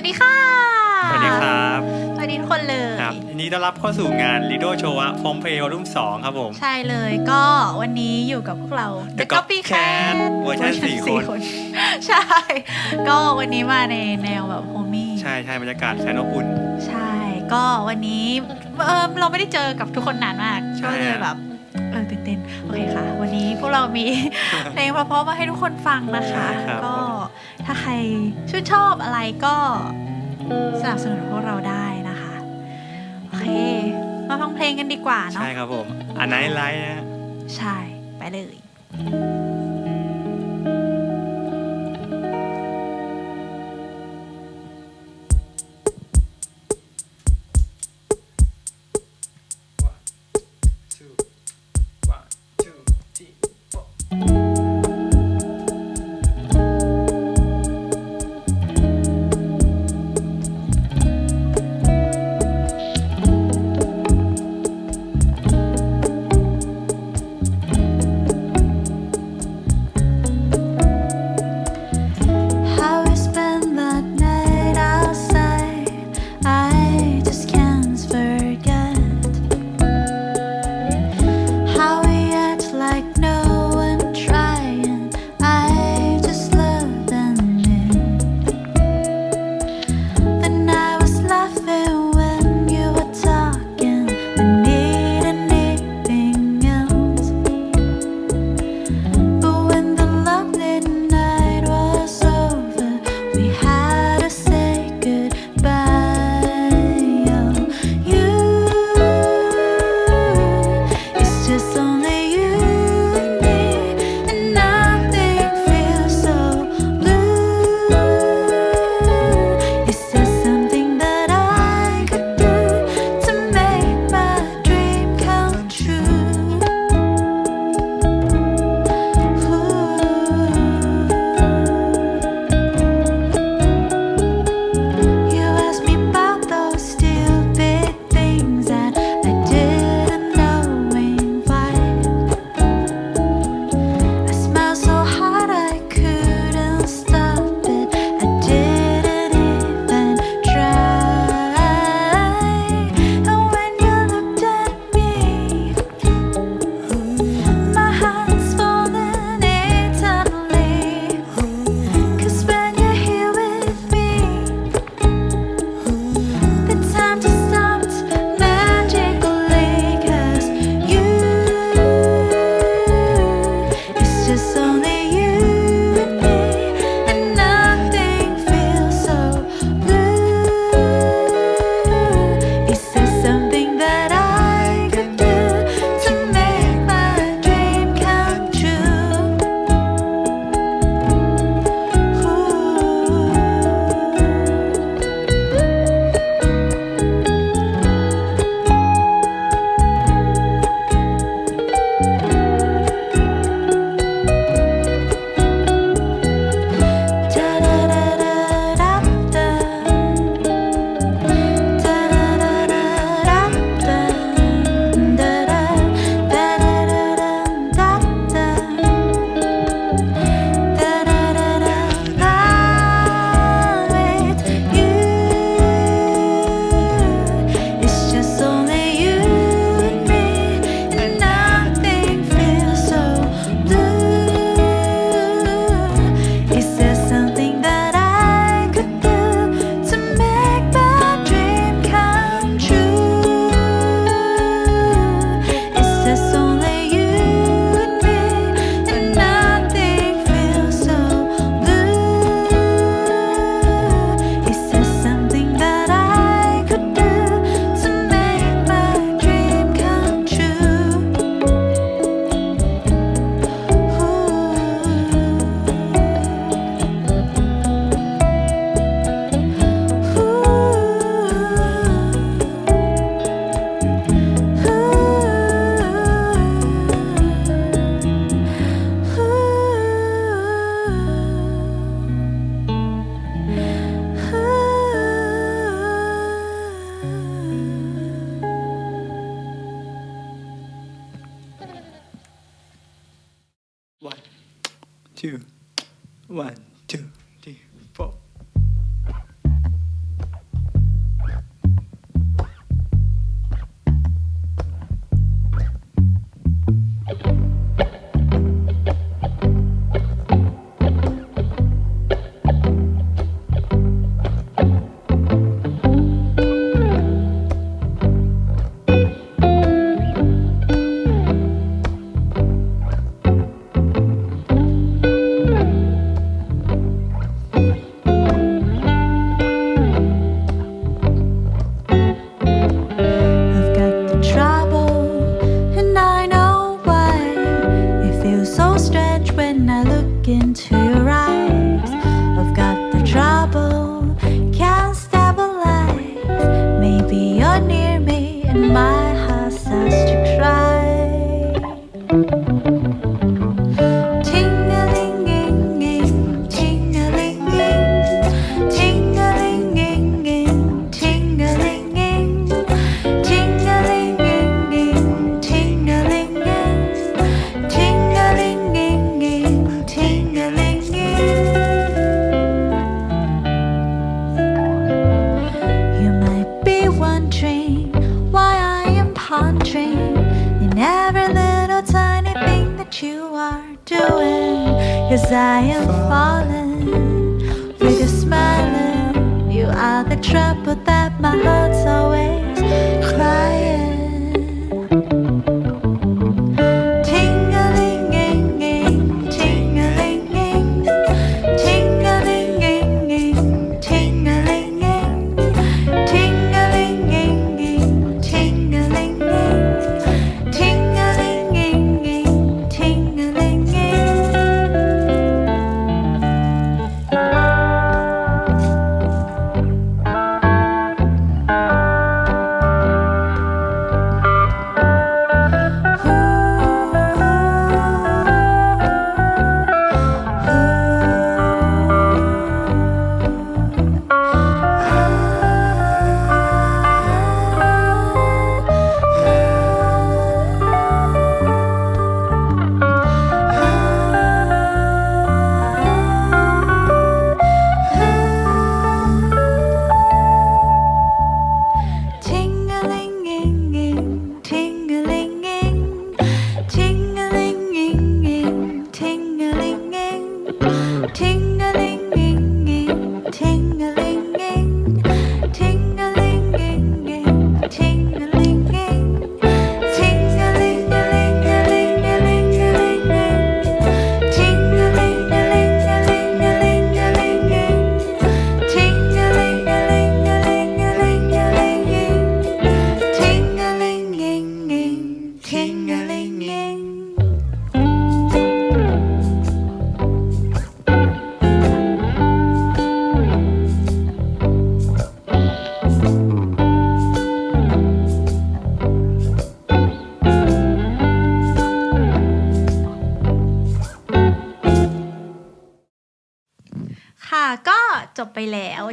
วัสดีค่ะ สวัสดีครับ สวัสดีทุกคนเลยครับยินดีต้อนรับเข้าสู่งาน Lido Show อะฟอมเพลย์รุ่มสองครับผม ใช่เลยก็วันนี้อยู่กับพวกเรา The Copycat เวอร์ชันสี่คน ใช่ ก็วันนี้มาในแนวแบบโฮมี่ใช่ใช่บรรยากาศแสนอบอุ่น ใช่ก็วันนี้เออเราไม่ได้เจอกับทุกคนนานมากใช่ก็เลยอะแบบ เออตื่นเต้นโอเคค่ะ วันนี้พวกเรามีเพลงเพราะๆมาให้ทุกคนฟังนะคะใช่ครับก็ถ้าใครชื่นชอบอะไรก็สนับสนุนพวกเราได้นะคะโอเคมาฟังเพลงกันดีกว่าเนาะใช่ครับผมอันไหนไลท์นะ ใช่ไปเลยเ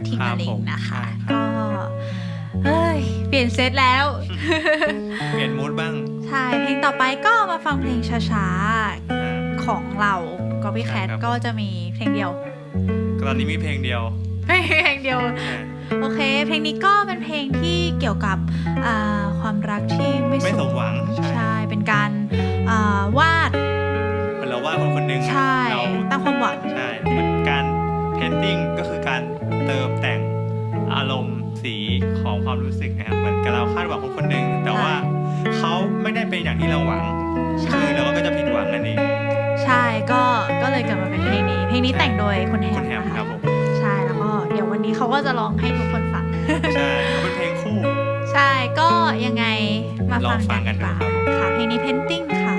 ทีมครับลิผงมนะคะใช่ก็เฮ้ย เปลี่ยนเซตแล้ว เปลี่ยนมูดบ้าง ใช่ เพลงต่อไปก็มาฟังเพลงช้าอ่าๆของเราก็พี่แคทใช่ครับก็จะมีเพลงเดียว ตอนนี้มีเพลงเดียว เพลงเดียวอ่าโอเค เพลงนี้ก็เป็นเพลงที่เกี่ยวกับอ่าความรักที่ไม่ไม่สมหวังใช่ใช่ เป็นการอ่าวาดเหมือนเราว่าคนคนหนึ่งใช่เราตั้งความหวัง ใช่เหมือนการเพนติ้งก็คือการ เติมแต่งอารมณ์สีของความรู้สึกนะครับเหมือนกับเราคาดหวังคนคนหนึ่งแต่ว่าเขาไม่ได้เป็นอย่างที่เราหวังใช่คือเราก็จะผิดหวังนั่นเองใช่ก็ก็เลยเกิดมาเป็นเพลงนี้เพลงนี้แต่งโดยคุณแฮคุมณแฮมนะครัคะบผมใช่แล้วก็เดี๋ยววันนี้เขาก็จะร้องให้ทุกคนฟังใช่เขาเป็นเพลงคู่ ใช่ก็ยังไงมาลอฟังงฟักันงกันดีกว่าดูครับค่ะเพลงนี้ Painting ค่ะ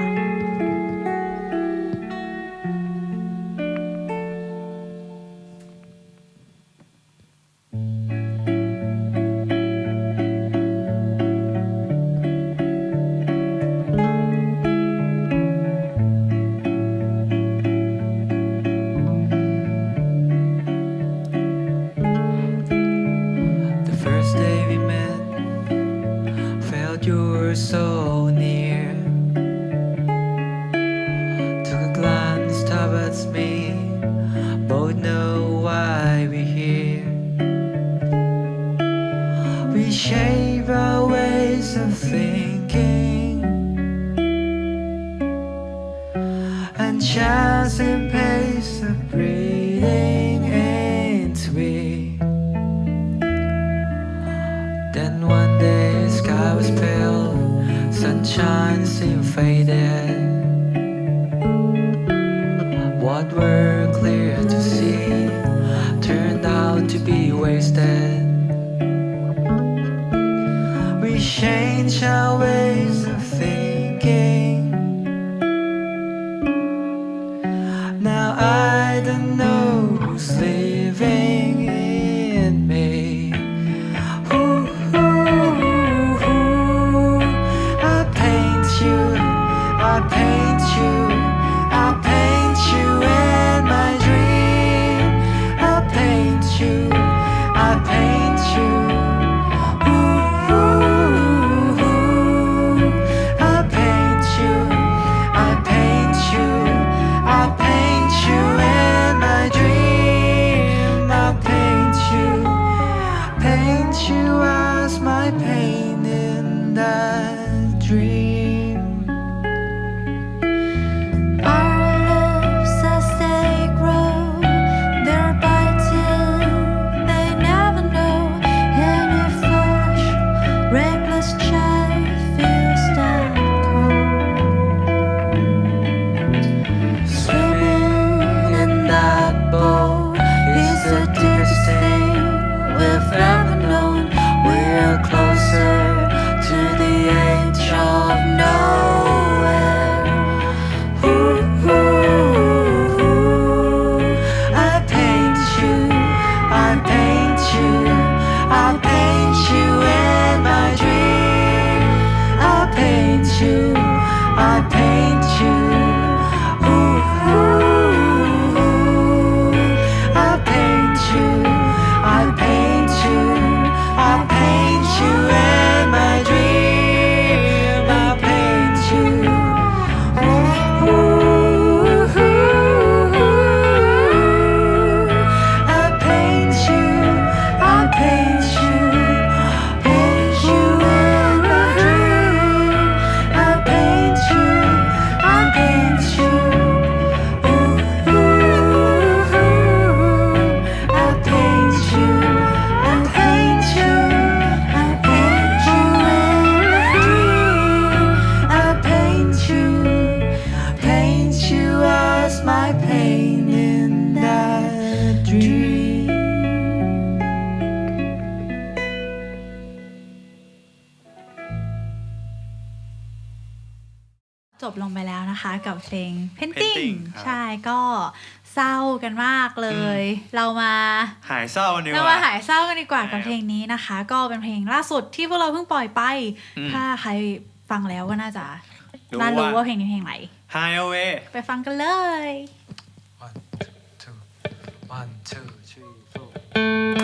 เพลง Painting Painting ครับ ใช่ก็เศร้ากันมากเลย เรามาหายเศร้าดีกเราว่า มาหายเศร้ากันดีกว่าใช่กับเพลงนี้นะคะ ก็เป็นเพลงล่าสุดที่พวกเราเพิ่งปล่อยไป อืมถ้าใครฟังแล้วก็น่าจะรู้น่ารู้ว่า ว่าเพลงนี้เพลงไหน Highway ไปฟังกันเลย One, two, one, two, three, four.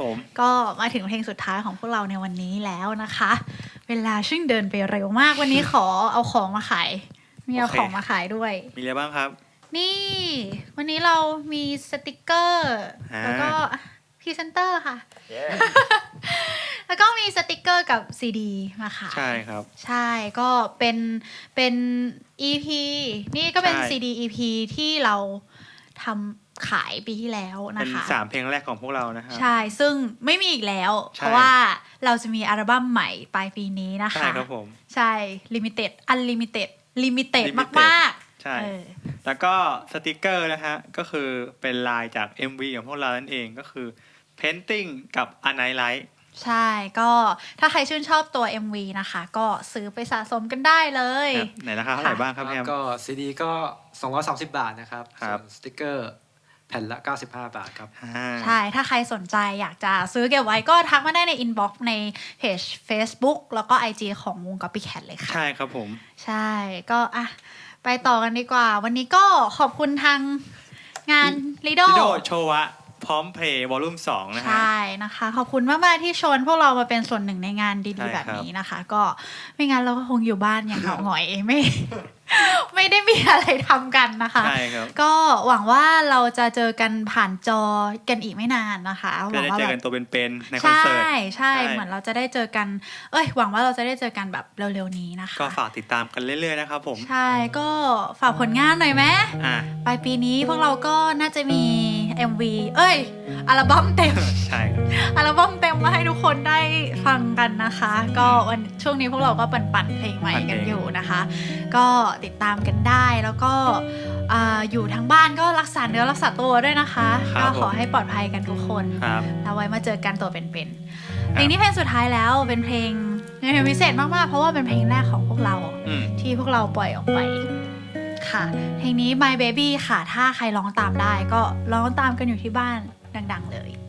ผม ก็มาถึงเพลงสุดท้ายของพวกเราในวันนี้แล้วนะคะ เวลาช่างเดินไปเร็วมากวันนี้ขอเอาของมาขายมีเอาโอเคของมาขายด้วย มีอะไรบ้างครับ นี่ วันนี้เรามีสติกเกอร์อ่าแล้วก็พรีเซนเตอร์ค่ะ แล้วก็มีสติกเกอร์กับซีดีมาขายใช่ครับ ใช่ก็เป็นเป็น EP นี่ก็เป็นใช่ CD EP ที่เราทำ ขายปีที่แล้วเป็นะนคะสามเพลงแรกของพวกเรานะครับใช่ ซึ่งไม่มีอีกแล้วใช่เพราะว่าเราจะมีอัลบั้มใหม่ปลายปีนี้นะคะ ใช่ครับผม ใช่ Limited Unlimited Limited Limited มากใช่ๆเออแล้วก็สติกเกอร์นะฮะ ก็คือเป็นลายจาก MV ของพวกเรานั่นเองก็คือ Painting กับ A Night Light ใช่ ก็ถ้าใครชื่นชอบตัว MV นะคะ ก็ซื้อไปสะสมกันได้เลยครับไหนราคาเท่าไหร่บ้างครับพี่แอมก็ซีดีก็ 230 บาทนะครับครับส่วนสติกเกอร์ แผ่นละ 95 บาทครับอ่าใช่ ถ้าใครสนใจอยากจะซื้อเก็บไว้ก็ทักมาได้ในอินบ็อกซ์ในเพจ Facebook แล้วก็ IG ของวง Copycat เลยค่ะ ใช่ครับผม ใช่ก็อะไปต่อกันดีกว่า วันนี้ก็ขอบคุณทางงาน Lido ลิโดโชวะพร้อมเพลย์วอลลุ่มสองนะฮะ ใช่นะคะ ขอบคุณมาก ๆ ที่ชวนพวกเรามาเป็นส่วนหนึ่งในงานใช่ดีๆคแบรับบนี้นะคะ ก็ไม่งั้นเราก็คงอยู่บ้านอย่างเหงาหงอยไม่ ไม่ได้มีอะไรทำกันนะคะ ใช่ครับก็หวังว่าเราจะเจอกันผ่านจอกันอีกไม่นานนะคะหก็วังได้ว่าเจอแบกันบตัวเป็นๆในคอนใช่เสิร์ต ใช่ใช่ เหมือนเราจะได้เจอกัน เอ้ย หวังว่าเราจะได้เจอกันแบบเร็วๆนี้นะคะ ก็ฝากติดตามกันเรื่อยๆนะครับผม ใช่ก็ฝากผลงานหน่อยไหม อ่าปลายปีนี้พวกเราก็น่าจะมี MV เอ้ย อัลบั้มเต็ม ใช่ครับ อัลบั้มเต็มมาให้ทุกคนได้ฟังกันนะคะ ก็วันช่วงนี้พวกเราก็ปั่นปั่นๆเพลงใหม่ปั่นเพลงกันอยู่นะคะ ก็ติดตามกันได้แล้วก็อ่าอยู่ทั้งบ้านก็รักษาเนื้อรักษาตัวด้วยนะคะ ก็ขอให้ปลอดภัยกันทุกคนครับแล้วไว้มาเจอกันตัวเป็นๆเพลงนี้เพลงสุดท้ายแล้วเป็นเพลงเป็นเพลงพิเศษมากๆ เพราะว่าเป็นเพลงแรกของพวกเราอืมที่พวกเราปล่อยออกไป ค่ะ เพลงนี้ My Baby ค่ะ ถ้าใครร้องตามได้ก็ร้องตามกันอยู่ที่บ้านดัง ๆ เลย